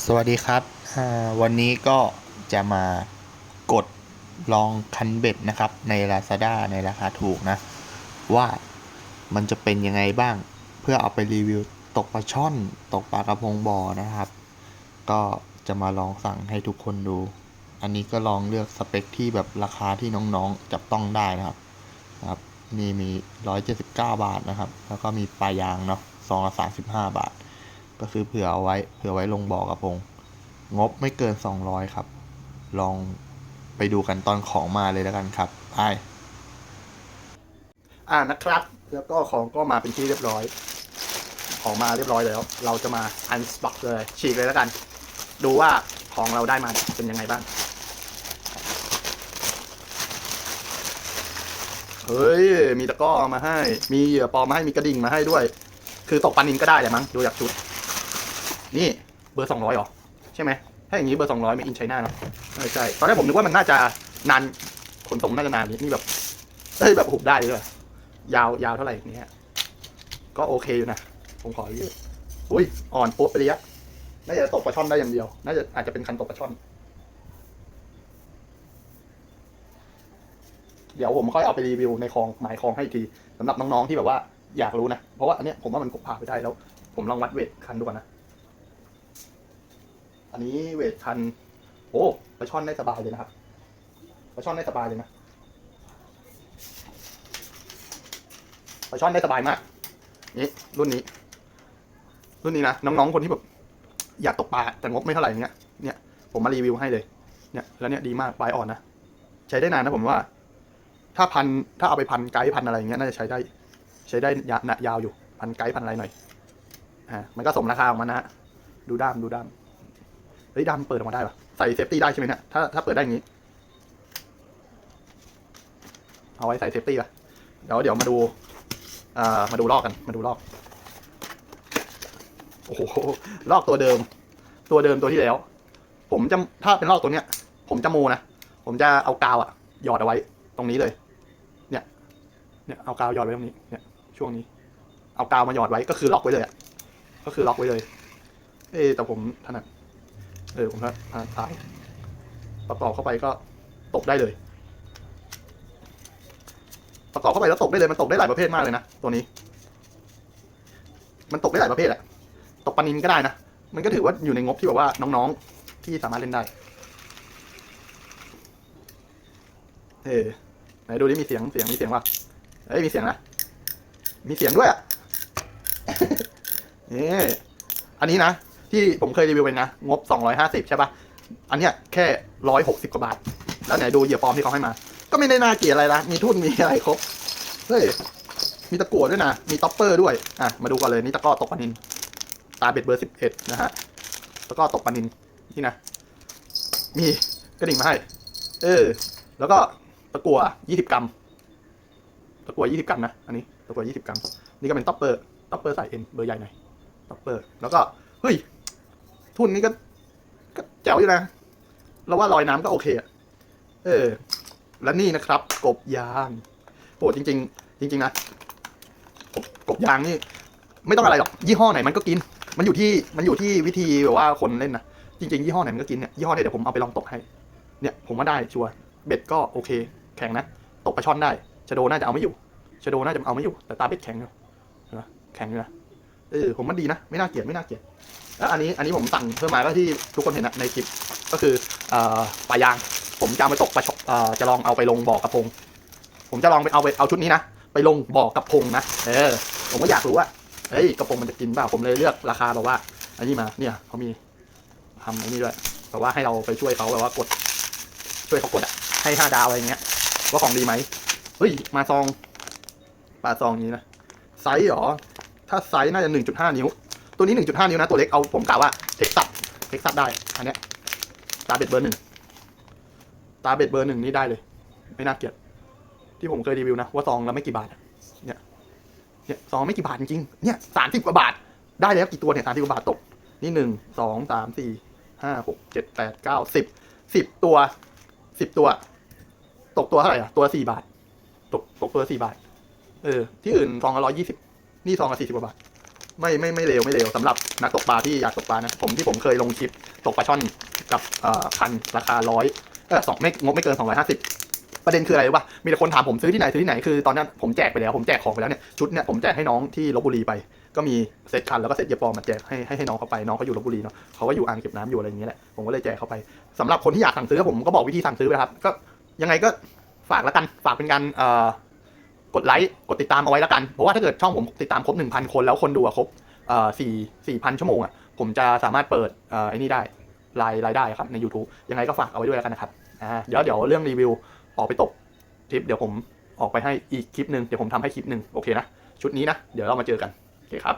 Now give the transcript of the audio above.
สวัสดีครับ วันนี้ก็จะมากดลองคันเบ็ดนะครับ ใน Lazada ในราคาถูกนะ ว่ามันจะเป็นยังไงบ้าง เพื่อเอาไปรีวิวตกปลาช่อน ตกปลากระพงบ่อนะครับ ก็จะมาลองสั่งให้ทุกคนดู อันนี้ก็ลองเลือกสเปคที่แบบราคาที่น้องๆจับต้องได้นะครับนะครับนี่มี 179 บาทนะครับ แล้วก็มีปลายางเนาะซองละ35 บาท ก็คือเผื่อเอาไว้เผื่อไว้ลงบ่อกระพง งบไม่เกิน 200 ครับ ลองไปดูกันตอนของมาเลยแล้วกันครับไปอ่านะครับ แล้วก็ของก็มาเป็นที่เรียบร้อย ของมาเรียบร้อยแล้ว เราจะมาอันสป็อกเลย ฉีกเลยแล้วกัน ดูว่าของเราได้มาเป็นยังไงบ้างเฮ้ย มีตะกร้อมาให้ มีเหยื่อปลอมมาให้ มีกระดิ่งมาให้ด้วย คือตกปลานินก็ได้แหละมั้ง ดูจากชุด นี่เบอร์สองร้อยหรอ ใช่ไหม ถ้าอย่างนี้เบอร์สองร้อยไม่อินไชน่าเนอะเออใช่ ตอนแรกผมนึกว่ามันน่าจะนานขนส่งน่าจะนานนิดนี่แบบเฮ้ยแบบหุบได้เลยยาวยาวเท่าไหร่เนี่ยก็โอเคอยู่นะ ผมขอยืดอุ้ยอ่อนปุ๊บไปเลยอะน่าจะตกปลาช่อนได้อย่างเดียว น่าจะอาจจะเป็นคันตกปลาช่อน เดี๋ยวผมค่อยเอาไปรีวิวในคลองหมายคลองให้อีกทีสำหรับน้องๆที่แบบว่าอยากรู้นะ เพราะว่าอันเนี้ยผมว่ามันกบพาไปได้แล้ว ผมลองวัดเวทคันดูก่อนนะ อันนี้เวทคันโอ้ปลาช่อนได้สบายเลยนะครับปลาช่อนได้สบายเลยนะปลาช่อนได้สบายมากนี่รุ่นนี้ รุ่นนี้นะน้องๆคนที่แบบอยากตกปลาแต่งบไม่เท่าไหร่เนี้ยเนี่ยผมมารีวิวให้เลย เนี่ย แล้วเนี่ยดีมากปลายอ่อนนะใช้ได้นานนะผมว่า ถ้าพันถ้าเอาไปพันไกด์พันอะไรอย่างเงี้ยน่าจะใช้ได้ ใช้ได้ยานะยาวอยู่พันไกด์พันอะไรหน่อยอ่ามันก็สมราคาของมันนะฮะดูด้ามดูด้าม เฮ้ยด้ามเปิดออกมาได้ปะใส่เซฟตี้ได้ใช่ไหมเนี่ยถ้าถ้าเปิดได้อย่างงี้ เอาไว้ใส่เซฟตี้ปะเดี๋ยวเดี๋ยวมาดูอ่ามาดูลอกกัน มาดูลอก โอ้โหลอกตัวเดิม ตัวเดิมตัวที่แล้ว ผมจะถ้าเป็นลอกตัวเนี้ย ผมจะโมนะ ผมจะเอากาวอะหยอดเอาไว้ ตรงนี้เลย เนี่ย เนี่ยเอากาวหยอดไว้ตรงนี้ เนี่ย ช่วงนี้ เอากาวมาหยอดไว้ก็คือล็อกไว้เลยอะก็คือล็อกไว้เลย เอ๊แต่ผมถนัด เออผมถนัดถนัดซ้าย ประกอบเข้าไปก็ตกได้เลย ประกอบเข้าไปแล้วตกได้เลย มันตกได้หลายประเภทมากเลยนะ ตัวนี้ มันตกได้หลายประเภทแหละตกปานินก็ได้นะ มันก็ถือว่าอยู่ในงบที่แบบว่าน้องๆ ที่สามารถเล่นได้ เออไหนดูดิมีเสียงเสียงมีเสียงว่ะเอ้ยมีเสียงนะ มีเสียงด้วยอะนี่อันนี้นะ ที่ผมเคยรีวิวไปนะ งบสองร้อยห้าสิบใช่ปะอันเนี้ยแค่ร้อยหกสิบกว่าบาท แล้วไหนดูเหยื่อปลอมที่เขาให้มา ก็ไม่ได้น่าเกลียดอะไรนะมีทุ่นมีอะไรครบ เฮ้ย มีตะกั่วด้วยนะ มีต็อปเปอร์ด้วย อะ มาดูกันเลย นี่ตะก้อตกปลานิน ตาเบ็ดเบอร์สิบเอ็ดนะฮะ ตะก้อตกปลานินนี่นะ มีกระดิ่งมาให้ เออ แล้วก็ตะกั่วยี่สิบกรัม ตะกั่วยี่สิบกรัมนะ อันนี้ ตะกั่วยี่สิบกรัม นี่ก็เป็นต็อปเปอร์ ต็อปเปอร์ใส่เอ็นเบอร์ใหญ่หน่อย ต็อปเปอร์ แล้วก็ เฮ้ย ทุนนี้ก็ก็แจ๋วอยู่นะเราว่าลอยน้ำก็โอเคอะเออ และนี่นะครับ กบยางโอ้จริง ๆ จริง ๆ นะกบกบยางนี่ ไม่ต้องอะไรหรอก ยี่ห้อไหนมันก็กิน มันอยู่ที่มันอยู่ที่วิธีแบบว่าคนเล่นนะจริงๆยี่ห้อไหนมันก็กินเนี่ยยี่ห้อไหนเดี๋ยวผมเอาไปลองตกให้ เนี่ยผมว่าได้ชัวร์เบ็ดก็โอเค แข็งนะตกปลาช่อนได้ชะโดน่าจะเอาไม่อยู่ชะโดน่าจะเอาไม่อยู่ แต่ตาเบ็ดแข็งอยู่นะแข็งอยู่นะ เออผมมันดีนะ ไม่น่าเกลียดไม่น่าเกลียดแล้วอันนี้อันนี้ผมสั่งเพิ่มมาก็ที่ทุกคนเห็นในคลิปก็คืออ่อปลายาง ผมจะไปตกปลาช่อนเอ่อจะลองเอาไปลงบ่อกระพง ผมจะลองไปเอาไปเอาชุดนี้นะไปลงบ่อกระพงนะเออ ผมก็อยากรู้ว่าเฮ้ยกระพงมันจะกินเปล่าผมเลยเลือกราคาแบบว่า อันนี้มาเนี่ยเขามีทำอันนี้ด้วยแบบว่าให้เราไปช่วยเขาแบบว่ากด ช่วยเขากดอะให้ห้าดาวอะไรเงี้ยว่าของดีไหมเฮ้ยมาซองปลาซองนี้นะไซส์หรอ ถ้าไซส์น่าจะหนึ่งจุดห้านิ้ว ตัวนี้หนึ่งจุดห้านิ้วนะ ตัวเล็กเอาผมกล่าวว่าเท็กซัสเท็กซัสได้ อันเนี้ยตาเบ็ดเบอร์หนึ่งตาเบ็ดเบอร์หนึ่งนี่ได้เลย ไม่น่าเกลียดที่ผมเคยรีวิวนะ ว่าซองละไม่กี่บาทเนี่ยเนี่ยซองไม่กี่บาทจริงๆเนี่ยสามสิบกว่าบาท ได้แล้วกี่ตัวเนี่ยสามสิบกว่าบาทตก นี่หนึ่งสองสามสี่ห้าหกเจ็ดแปดเก้าสิบสิบตัวสิบตัว ตกตัวเท่าไหร่อะตัวสี่บาท ตกตกตัวสี่บาท เออ ที่อื่นซองละร้อยยี่สิบ นี่ซองละสี่สิบกว่าบาท ไม่ไม่ไม่เลวไม่เลวสำหรับนักตกปลาที่อยากตกปลานะ ผมที่ผมเคยลงคลิปตกปลาช่อนกับเอ่อคันราคาร้อยเออสองไม่งบไม่เกินสองร้อยห้าสิบประเด็นคืออะไรรู้ป่ะมีแต่คนถามผมซื้อที่ไหนซื้อที่ไหนคือตอนนั้นผมแจกไปแล้วผมแจกของไปแล้วเนี่ยชุดเนี่ยผมแจกให้น้องที่ลบบุรีไป ก็มีเซตคันแล้วก็เซตเยปอมาแจกให้ให้ให้น้องเขาไปน้องเขาอยู่ลบบุรีเนาะเขาก็อยู่อ่างเก็บน้ำอยู่อะไรอย่างเงี้ยแหละผมก็เลยแจกเขาไปสำหรับคนที่อยากสั่งซื้อผมก็บอกวิธีสั่งซื้อไปครับก็ยังไงก็ฝากแล้วกันฝากเป็นการเอ่อ กดไลค์กดติดตามเอาไว้แล้วกันเพราะว่าถ้าเกิดช่องผมติดตามครบ1,000 คนแล้วคนดูอะครบสี่สี่พันชั่วโมงอะผมจะสามารถเปิดไอ้นี่ได้รายรายได้ครับใน YouTube ยังไงก็ฝากเอาไว้ด้วยแล้วกันนะครับอ่าเดี๋ยวเดี๋ยวเรื่องรีวิวออกไปตกทริปเดี๋ยวผมออกไปให้อีกคลิปหนึ่งเดี๋ยวผมทำให้คลิปหนึ่งโอเคนะชุดนี้นะ เดี๋ยวเรามาเจอกัน โอเคครับ